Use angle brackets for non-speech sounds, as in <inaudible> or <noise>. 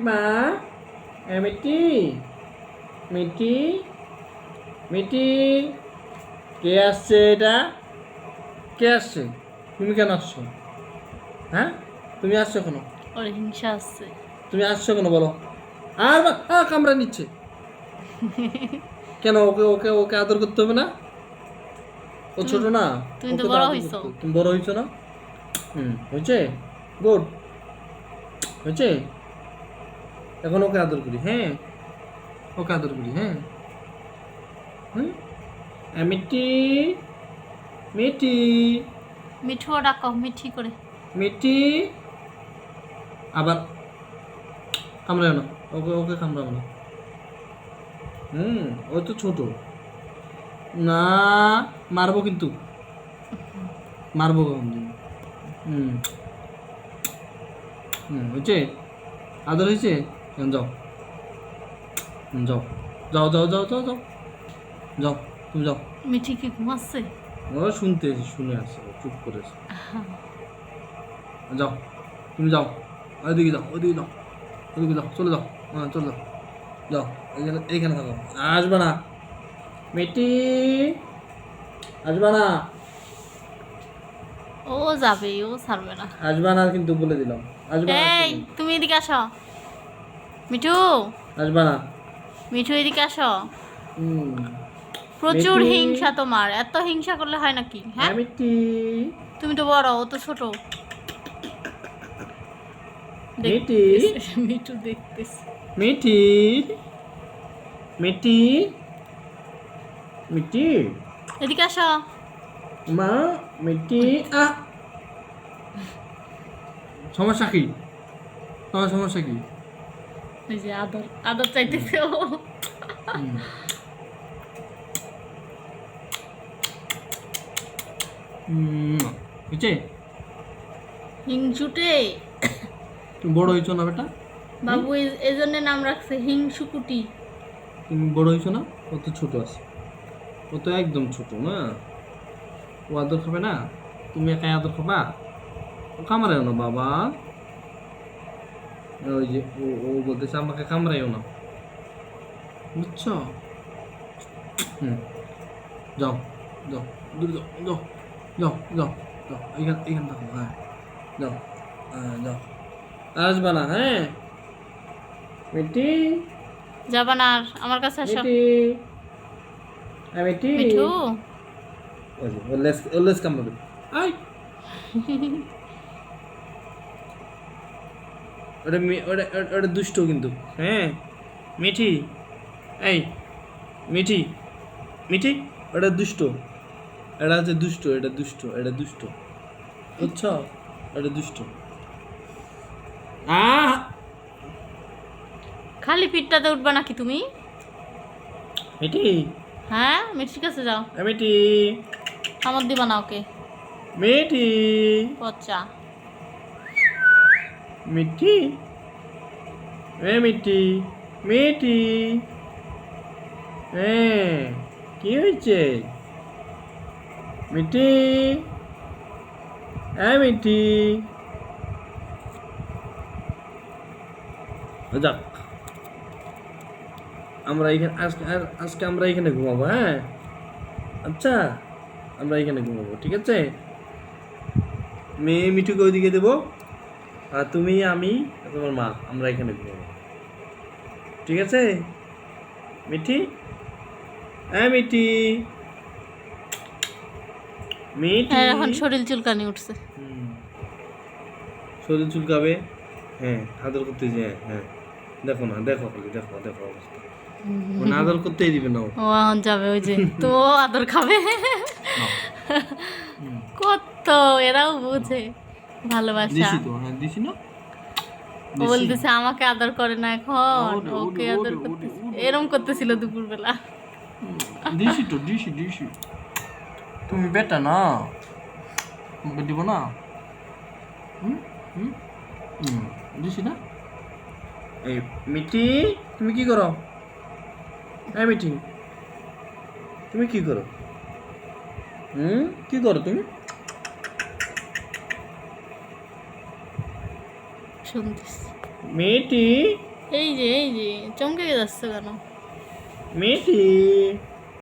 মা এ মিটি মিটি মিটি কে আসছে এটা? কে আসছে? তুমি কেন আসছো? হ্যাঁ? তুমি আসছো কেন? ওর হিংসা আসছে। তুমি আসছো কেন বলো? আর আ, কামড়া নিচ্ছে। কেন ওকে ওকে ওকে আদর করতে হবে না? ও ছোট না? তুমি তো বড় হইছো। তুমি বড় হইছো না? হুম হয়েছে গুড। হয়েছে এখন ওকে আদর করি হ্যাঁ। ওকে আদর করি হ্যাঁ। হুম? মিটি মিটি মিঠুও ডাকো মিঠি করে। মিটি আবার কামড়ায় না ওকে ওকে কামড়াবো না। হুম ও তো ছোট। না মারবো কিন্তু। মারবো কখন? হুম। হুম হয়েছে? আদর হয়েছে? যাও যাও যাও যাও যাও যাও যাও যাও তুমি যাও মিঠি কি ঘুমাচ্ছে ও শুনতে শুনে আসছে চুপ করেছে যাও তুমি যাও ওইদিকে যাও ওইদিকে যাও ওইদিকে যাও চলে যাও হ্যাঁ চলে যাও যাও এইখানে এইখানে থাকো আসবে না মেটি আসবে না ও যাবে ও ছাড়বে না আসবে না কিন্তু বলে দিলাম আসবে তুমি এদিকে আসো মিঠু? আসবে না। মিঠু এদিকে আসো। প্রচুর হিংসা তোমার। এত হিংসা করলে হয় নাকি হ্যাঁ? হ্যাঁ মিটি তুমি তো বড় ও তো ছোট। মিটি মিঠু দেখতেছে। মিটি মিটি মিটি এদিকে আসো। মা মিটি আ। সমস্যা কি? তোমার সমস্যা কি? এই যে আদর আদর চাইতেছে ও। হুম, হিংসুটে। তুমি বড় হয়েছো না বেটা? বাবু এই- জন্য নাম রাখছে হিংসুকুটি। তুমি বড় হয়েছো না? ও ছোট আছে। ও একদম ছোট না? ও আদর খাবে না? তুমি একাই আদর খাবা? ও কামড়ায় না বাবা। ওই যে ও ও বলতেছে আমাকে কামড়াইও না। বুঝছ? হুম। যাও যাও দূরে যাও যাও যাও যাও যাও এইখান এইখান থাকো হ্যাঁ। যাও হ্যাঁ যাও। আসবা না হ্যাঁ? মিটি যাবা না আর আমার কাছে আসো। মিটি হ্যাঁ মিটি মিঠু? ওই যে ওর লেস কামড়াবে। আই! <laughs> ওটা ওটা ওটা- দুষ্ট কিন্তু। হ্যাঁ মিঠি। এই মিঠি মিঠি? ওটা দুষ্ট। এটা হচ্ছে দুষ্ট এটা দুষ্ট এটা দুষ্ট। বুঝছ? এটা দুষ্ট। আ খালি পিঠটাতে উঠবা নাকি তুমি? মিঠি? হ্যাঁ মিঠির কাছে যাও। মিঠি। আমার দিবা না ওকে। মিঠি। পচা। মিঠি? এ মিঠি মিঠি। এ, কি হয়েছে? মিঠি? এ মিঠি। যাক, আমরা এখানে আজকে আজকে আমরা এখানে ঘুমাবো হ্যাঁ? আচ্ছা আমরা এখানে ঘুমাবো, ঠিক আছে? মেয়ে মিঠুকে ওইদিকে দেবো। তুমি আমি তোমার মা আমরা এখানে ঘুমাবো। ঠিক আছে? মিঠি? হ্যাঁ মিঠি। মিঠি। হ্যাঁ এখন শরীর চুলকানি উঠছে। শরীর চুলকাবে? হ্যাঁ আদর করতে যে হ্যাঁ। দেখো না দেখো খালি দেখো দেখো অবস্থা। মানে আদর করতেই দিবে না ও। যাবে ওই যে তো আদর খাবে। কত এরাও বুঝে। ভালোবাসা। দিছি তো হ্যাঁ না? বলতেছে আমাকে আদর করে না এখন। ওকে আদর করতেছে। এরম করতেছিল দুপুরবেলা। দিছি তো দিছি দিছি তুমি বেটা না? তোমাকে দিব না? হুম হুম হুম দিছি না? এই মিটি তুমি কি করো? এই মিটি তুমি কি করো? হুম কি করো তুমি? শুনতেছি। মেয়েটি? এই যে এই যে চমকে যাচ্ছে কেন? মিঠি